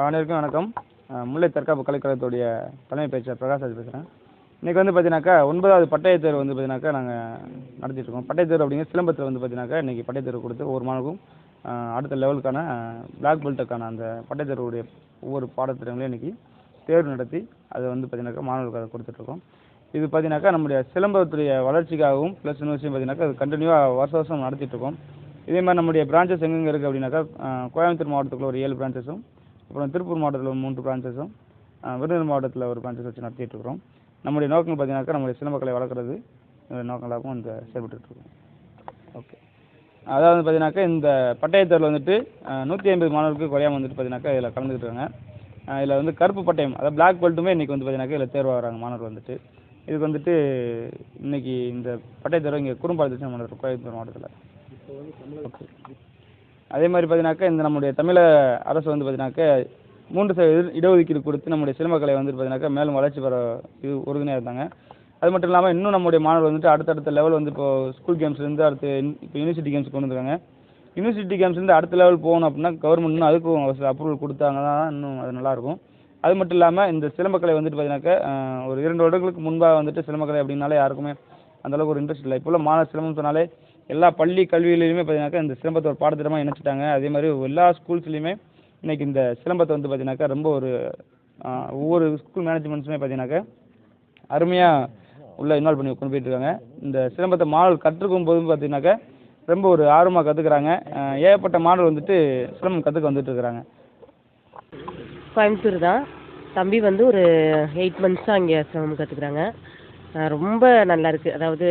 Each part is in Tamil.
அனைவருக்கும் வணக்கம். முல்லை தற்காப்பு கலைக்கழகத்துடைய தலைமை பேச்சாளர் பிரகாஷ் பேசுகிறேன் இன்றைக்கி வந்து பார்த்தீங்கன்னாக்கா ஒன்பதாவது பட்டயத் தேர்வு வந்து பார்த்தீங்கன்னாக்கா நாங்கள் நடத்திட்டுருக்கோம் பட்டயத் தேர்வு அப்படிங்கிற சிலம்பத்தில் வந்து பார்த்தீங்கன்னாக்கா இன்றைக்கி பட்டயத் தேர்வு கொடுத்து ஒவ்வொரு மாணவருக்கும் அடுத்த லெவலுக்கான பிளாக் பெல்ட்டுக்கான அந்த பட்டயத் தேர்வுடைய ஒவ்வொரு பாடத்திட்டங்களையும் இன்றைக்கி தேர்வு நடத்தி அதை வந்து பார்த்தீங்கன்னாக்கா மாணவர்களுக்கு அதை கொடுத்துட்ருக்கோம் இது பார்த்தீங்கன்னாக்கா நம்முடைய சிலம்பத்துடைய வளர்ச்சிக்காகவும் ப்ளஸ் இன்னொரு விஷயம் பார்த்தீங்கன்னாக்கா அது கண்டினியூவாக வருஷ வருஷம் நடத்திட்டு இருக்கோம். இதே மாதிரி நம்முடைய பிரான்ச்சஸ் எங்கெங்கே இருக்குது அப்படின்னாக்கா கோயம்புத்தூர் மாவட்டத்துக்குள்ள ஒரு ஏழு பிரான்ச்சஸும் அப்புறம் திருப்பூர் மாவட்டத்தில் ஒரு மூன்று பிரான்ச்சஸும் விருதுநகர் மாவட்டத்தில் ஒரு பிரான்ச்சஸ் வச்சு நடத்திட்டு இருக்கிறோம். நம்முடைய நோக்கம் பார்த்தீங்கன்னாக்கா நம்முடைய சிலம்பக்கலை வளர்க்குறது இந்த நோக்கங்களாகவும் இந்த செயல்பட்டுட்டு இருக்கோம். ஓகே. அதாவது பார்த்தீங்கன்னாக்கா இந்த பட்டயத்தேர்வில் வந்துட்டு நூற்றி ஐம்பது மாணவர்களுக்கு குறையாம வந்துட்டு பார்த்தீங்கன்னாக்கா இதில் கலந்துக்கிட்டு இருக்காங்க. அஹ் இதில் வந்து கருப்பு பட்டயம் அதாவது பிளாக் பெல்ட்டுமே இன்றைக்கி வந்து பார்த்தீங்கன்னாக்கா இதில் தேர்வாகிறாங்க மாணவர்கள் வந்துட்டு. இதுக்கு வந்துட்டு இன்னைக்கு இந்த பட்டயத்தேர்வு இங்கே குறும்பாளத்தில் நடத்துகிறோம் கோயம்புத்தூர் மாவட்டத்தில். ஓகே. அதே மாதிரி பார்த்தீங்கன்னாக்கா இந்த நம்முடைய தமிழக அரசு வந்து பார்த்தீங்கன்னாக்கா மூன்று சதவீத இடஒதுக்கீடு கொடுத்து நம்முடைய சிலம்பக்கலை வந்துட்டு பார்த்தீங்கன்னாக்கா மேலும் வளர்ச்சி பெற இது உறுதுணையாக இருந்தாங்க. அது மட்டும் இல்லாமல் இன்னும் நம்முடைய மாணவர் வந்துட்டு அடுத்தடுத்த லெவல் வந்து இப்போ ஸ்கூல் கேம்ஸ்லேருந்து அடுத்து இப்போ யூனிவர்சிட்டி கேம்ஸ் கொண்டு வந்துருக்காங்க. யூனிவர்சிட்டி கேம்ஸ்லேருந்து அடுத்த லெவல் போகணும் அப்படின்னா கவர்மெண்ட் இன்னும் அதுக்கும் அப்ரூவல் கொடுத்தாங்க தான் இன்னும் அது நல்லாயிருக்கும் அது மட்டும் இல்லாமல் இந்த சிலம்பக்கலை வந்துட்டு பார்த்தீங்கன்னாக்கா ஒரு இரண்டு வருடங்களுக்கு முன்பாக வந்துட்டு சிலம்பக்கலை அப்படின்னாலே யாருக்குமே அந்த அளவுக்கு ஒரு இன்ட்ரெஸ்ட் இல்லை. இப்போ உள்ள மாணவர் சிலம்பம் சொன்னாலே எல்லா பள்ளி கல்வியிலையுமே பார்த்தீங்கன்னாக்கா இந்த சிலம்பத்தை ஒரு பாடத்திட்டமாக இணைச்சிட்டாங்க. அதே மாதிரி எல்லா ஸ்கூல்ஸ்லையுமே இன்னைக்கு இந்த சிலம்பத்தை வந்து பார்த்தீங்கன்னாக்கா ரொம்ப ஒரு ஒவ்வொரு ஸ்கூல் மேனேஜ்மெண்ட்ஸுமே பார்த்தீங்கன்னாக்கா அருமையாக உள்ள இன்வால்வ் பண்ணி கொண்டு போயிட்டுருக்காங்க. இந்த சிலம்பத்தை மாணவர்கள் கற்றுக்கும் போதும் பார்த்தீங்கன்னாக்கா ரொம்ப ஒரு ஆர்வமாக கற்றுக்குறாங்க ஏகப்பட்ட மாடல் வந்துட்டு சிலம்பம் கற்றுக்க வந்துட்டுருக்குறாங்க. கோயம்புத்தூர் தான். தம்பி வந்து ஒரு எயிட் மந்த்ஸாக இங்கே சிலம்பம் கற்றுக்குறாங்க ரொம்ப நல்லா இருக்குது அதாவது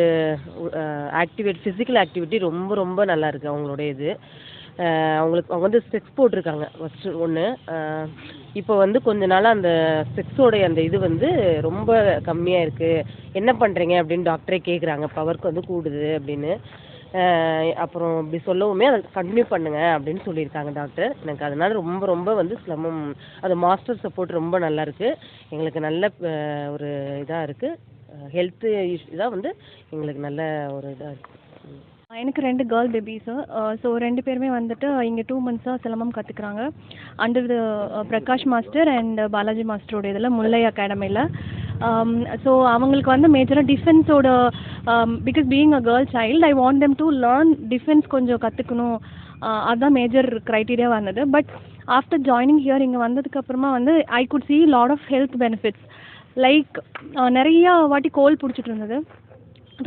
ஆக்டிவேட் ஃபிசிக்கல் ஆக்டிவிட்டி ரொம்ப ரொம்ப நல்லா இருக்குது அவங்களுடைய இது. அவங்களுக்கு அவங்க வந்து ஸ்பெக்ஸ் போட்டிருக்காங்க. ஃபஸ்ட்டு ஒன்று இப்போ வந்து கொஞ்ச நாளாக அந்த ஸ்பெக்ஸோடைய அந்த இது வந்து ரொம்ப கம்மியாக இருக்குது என்ன பண்ணுறீங்க அப்படின்னு டாக்டரே கேட்குறாங்க பவர்க்கு வந்து கூடுது அப்படின்னு. அப்புறம் இப்படி சொல்லவுமே அதை கண்டினியூ பண்ணுங்க அப்படின்னு சொல்லியிருக்காங்க டாக்டர் எனக்கு அதனால ரொம்ப ரொம்ப வந்து சிரமம். அது மாஸ்டர் சப்போர்ட் ரொம்ப நல்லா இருக்குது எங்களுக்கு நல்ல ஒரு இதாக இருக்குது ஹெல்த்து இதாக வந்து எங்களுக்கு நல்ல ஒரு இதாக இருக்குது எனக்கு ரெண்டு கேர்ள் பேபிஸு ஸோ ரெண்டு பேருமே வந்துட்டு இங்கே டூ மந்த்ஸாக சிலம்பம் கற்றுக்குறாங்க under the Prakash master and Balaji மாஸ்டரோட இதில் முல்லை அகாடமியில் ஸோ அவங்களுக்கு வந்து மேஜராக டிஃபென்ஸோட because being a girl child I want them to learn defence கொஞ்சம் கற்றுக்கணும் அதுதான் மேஜர் க்ரைட்டீரியாவாக இருந்தது பட் ஆஃப்டர் ஜாயினிங் ஹியர் இங்கே வந்ததுக்கப்புறமா வந்து I could see lot of health benefits like நிறையா வாட்டி கோல் பிடிச்சிட்டு இருந்தது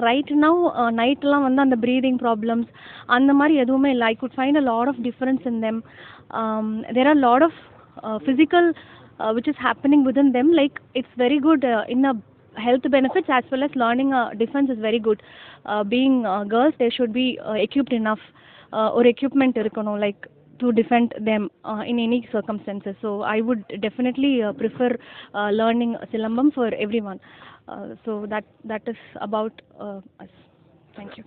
ரைட் நவ் நைட்லாம் வந்து அந்த ப்ரீதிங் ப்ராப்ளம்ஸ் அந்த மாதிரி எதுவுமே இல்லை I could find a lot of difference in them there are lot of physical which is happening with in them like it's very good in a health benefits as well as learning uh, defense is very good uh, being uh, girls they should be uh, equipped enough uh, or equipment இருக்கணும் like to defend them uh, in any circumstances. So I would definitely uh, prefer uh, learning Silambam for everyone. Uh, so that that is about uh, us. Thank you.